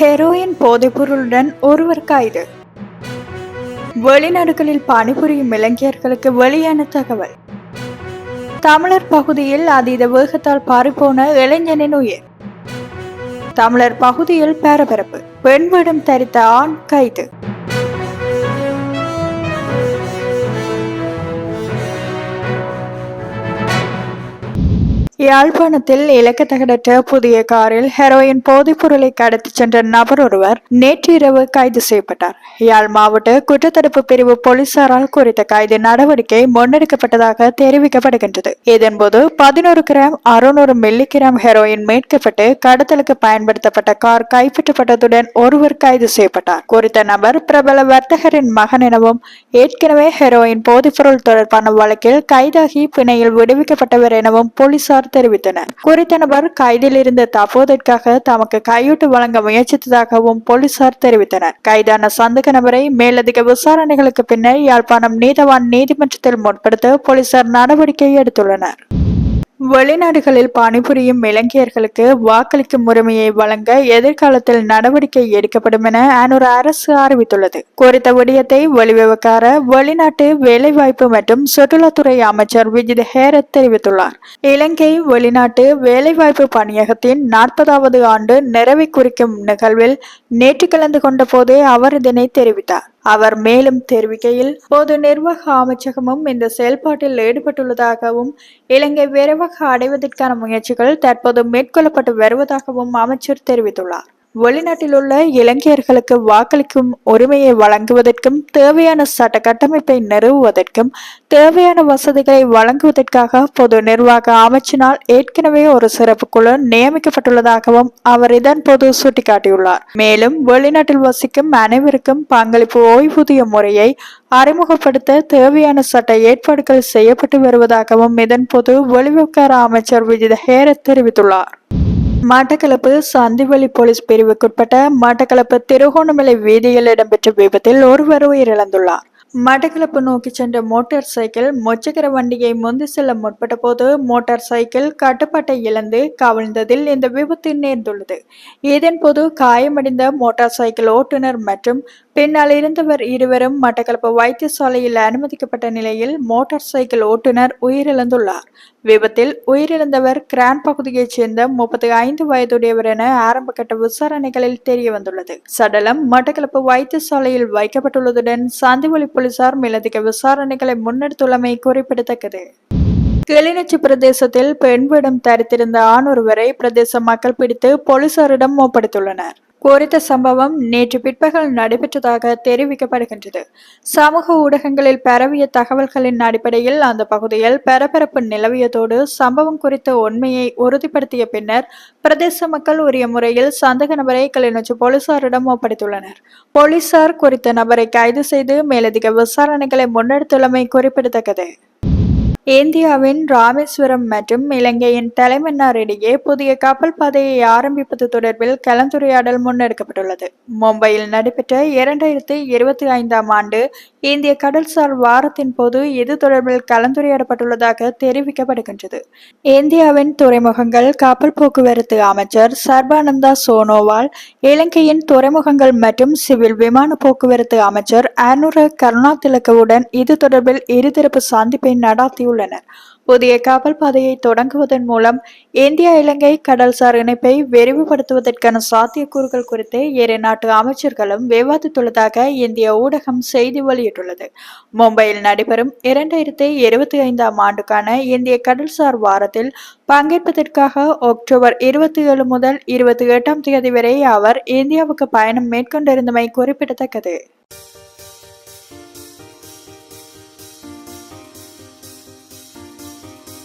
Heroin போதைப்பொருளுடன் ஒருவர் கைது வெளிநாடுகளில் பணிபுரியும் இளைஞர்களுக்கு வெளியான தகவல். தமிழர் பகுதியில் அதீத வேகத்தால் பாரிப்போன இளைஞனின் உயிர். தமிழர் பகுதியில் பரபரப்பு. பெண் வேடம் தரித்த ஆண் கைது. யாழ்ப்பாணத்தில் இலக்கத்தகடற்ற புதிய காரில் ஹெரோயின் போதைப் பொருளை கடத்திச் சென்ற நபர் ஒருவர் நேற்று இரவு கைது செய்யப்பட்டார். யாழ் மாவட்ட குற்றத்தடுப்பு பிரிவு போலீசாரால் குறித்த கைது நடவடிக்கை முன்னெடுக்கப்பட்டதாக தெரிவிக்கப்படுகின்றது. இதன்போது பதினோரு கிராம் அறுநூறு மில்லி கிராம் ஹெரோயின் மீட்கப்பட்டு கடத்தலுக்கு பயன்படுத்தப்பட்ட கார் கைப்பற்றப்பட்டதுடன் ஒருவர் கைது செய்யப்பட்டார். குறித்த நபர் பிரபல வர்த்தகரின் மகன் எனவும் ஏற்கனவே ஹெரோயின் போதைப்பொருள் தொடர்பான வழக்கில் கைதாகி பிணையில் விடுவிக்கப்பட்டவர் எனவும் போலீசார் தெரிவித்தனர் குறித்த நபர் கைதில் இருந்து தப்புவதற்காக தமக்கு கையூட்டு வழங்க முயற்சித்ததாகவும் போலீசார் தெரிவித்தனர். கைதான சந்தக நபரை மேலதிக விசாரணைகளுக்கு பின்னர் யாழ்ப்பாணம் நீதவான் நீதிமன்றத்தில் முற்படுத்த போலீசார் நடவடிக்கை எடுத்துள்ளனர். வெளிநாடுகளில் பணிபுரியும் இலங்கையர்களுக்கு வாக்களிக்கும் உரிமையை வழங்க எதிர்காலத்தில் நடவடிக்கை எடுக்கப்படும் என அனுர அரசு அறிவித்துள்ளது. குறித்த விடயத்தை வெளிவிவகார வெளிநாட்டு வேலைவாய்ப்பு மற்றும் சுற்றுலாத்துறை அமைச்சர் விஜித் ஹேரத் தெரிவித்துள்ளார். இலங்கை வெளிநாட்டு வேலைவாய்ப்பு பணியகத்தின் நாற்பதாவது ஆண்டு நிறைவை குறிக்கும் நிகழ்வில் நேற்று கலந்து கொண்ட போதே அவர் இதனை தெரிவித்தார். அவர் மேலும் தெரிவிக்கையில் பொது நிர்வாக அமைச்சகமும் இந்த செயல்பாட்டில் ஈடுபட்டுள்ளதாகவும் இலங்கை விரைவாக அடைவதற்கான முயற்சிகள் தற்போது மேற்கொள்ளப்பட்டு வருவதாகவும் அமைச்சர் தெரிவித்துள்ளார். வெளிநாட்டில் உள்ள இளைஞர்களுக்கு வாக்களிக்கும் உரிமையை வழங்குவதற்கும் தேவையான சட்ட கட்டமைப்பை நிறுவுவதற்கும் தேவையான வசதிகளை வழங்குவதற்காக பொது நிர்வாக அமைச்சினால் ஏற்கனவே ஒரு சிறப்பு குழு நியமிக்கப்பட்டுள்ளதாகவும் அவர் இதன் போது சுட்டிக்காட்டியுள்ளார். மேலும் வெளிநாட்டில் வசிக்கும் அனைவருக்கும் பங்களிப்பு ஓய்வூதிய முறையை அறிமுகப்படுத்த தேவையான சட்ட ஏற்பாடுகள் செய்யப்பட்டு வருவதாகவும் இதன் போது வெளிவிவகார அமைச்சர் விஜித ஹேரத் தெரிவித்துள்ளார். மட்டக்களப்பு சந்திவெளி போலீஸ் பிரிவுக்குட்பட்ட மட்டக்களப்பு திருகோணமலை வீதியில் இடம்பெற்ற விபத்தில் ஒருவர் உயிரிழந்துள்ளார். மட்டக்களப்பு நோக்கி சென்ற மோட்டார் சைக்கிள் மொச்சக்கர வண்டியை முந்தி செல்ல முற்பட்ட போது மோட்டார் சைக்கிள் கட்டுப்பாட்டை இழந்து கவிழ்ந்ததில் இந்த விபத்து நேர்ந்துள்ளது. இதன் போது காயமடைந்த மோட்டார் சைக்கிள் ஓட்டுநர் மற்றும் பின்னால் இருந்தவர் இருவரும் மட்டக்களப்பு வைத்தியசாலையில் அனுமதிக்கப்பட்ட நிலையில் மோட்டார் சைக்கிள் ஓட்டுநர் உயிரிழந்துள்ளார். விபத்தில் உயிரிழந்தவர் கிரான் பகுதியைச் சேர்ந்த முப்பத்தி ஐந்து வயதுடையவர் என ஆரம்பகட்ட விசாரணைகளில் தெரிய வந்துள்ளது சடலம் மட்டக்களப்பு வைத்தியசாலையில் வைக்கப்பட்டுள்ளதுடன் சாந்திவழி போலீசார் மேலதிக விசாரணைகளை முன்னெடுத்துள்ளமை குறிப்பிடத்தக்கது. கிளிநொச்சி பிரதேசத்தில் பெண் வேடம் தரித்திருந்த ஆண் ஒருவரை பிரதேச மக்கள் பிடித்து போலீசாரிடம் ஒப்படைத்துள்ளனர். குறித்த சம்பவம் நேற்று பிற்பகல் நடைபெற்றதாக தெரிவிக்கப்படுகின்றது. சமூக ஊடகங்களில் பரவிய தகவல்களின் அடிப்படையில் அந்த பகுதியில் பரபரப்பு நிலவியதோடு சம்பவம் குறித்த உண்மையை உறுதிப்படுத்திய பின்னர் பிரதேச மக்கள் உரிய முறையில் சந்தேக நபரை கிளிநொச்சி போலீசாரிடம் ஒப்படைத்துள்ளனர். போலீசார் குறித்த நபரை கைது செய்து மேலதிக விசாரணைகளை முன்னெடுத்துள்ளமை குறிப்பிடத்தக்கது. இந்தியாவின் ராமேஸ்வரம் மற்றும் இலங்கையின் தலைமன்னாரிடையே புதிய கப்பல் பாதையை ஆரம்பிப்பது தொடர்பில் கலந்துரையாடல் முன்னெடுக்கப்பட்டுள்ளது. மும்பையில் நடைபெற்ற இரண்டாயிரத்தி இருபத்தி ஐந்தாம் ஆண்டு இந்திய கடல்சார் வாரத்தின் போது இது தொடர்பில் கலந்துரையாடப்பட்டுள்ளதாக தெரிவிக்கப்படுகின்றது. இந்தியாவின் துறைமுகங்கள் கப்பல் போக்குவரத்து அமைச்சர் சர்பானந்தா சோனோவால் இலங்கையின் துறைமுகங்கள் மற்றும் சிவில் விமான போக்குவரத்து அமைச்சர் அனுர கருணாதிலகவுடன் இது தொடர்பில் இருதரப்பு சந்திப்பை நடாத்தியுள்ளனர். உள்ளனர். புதிய கப்பல் பாதையை தொடங்குவதன் மூலம் இந்தியா இலங்கை கடல்சார் இணைப்பை விரிவுபடுத்துவதற்கான சாத்தியக்கூறுகள் குறித்து இரு நாட்டு அமைச்சர்களும் விவாதித்துள்ளதாக இந்திய ஊடகம் செய்தி வெளியிட்டுள்ளது. மும்பையில் நடைபெறும் இரண்டாயிரத்தி இருபத்தி ஐந்தாம் ஆண்டுக்கான இந்திய கடல்சார் வாரத்தில் பங்கேற்பதற்காக அக்டோபர் இருபத்தி ஏழு முதல் இருபத்தி எட்டாம் தேதி வரை அவர் இந்தியாவுக்கு பயணம் மேற்கொண்டிருந்தமை குறிப்பிடத்தக்கது.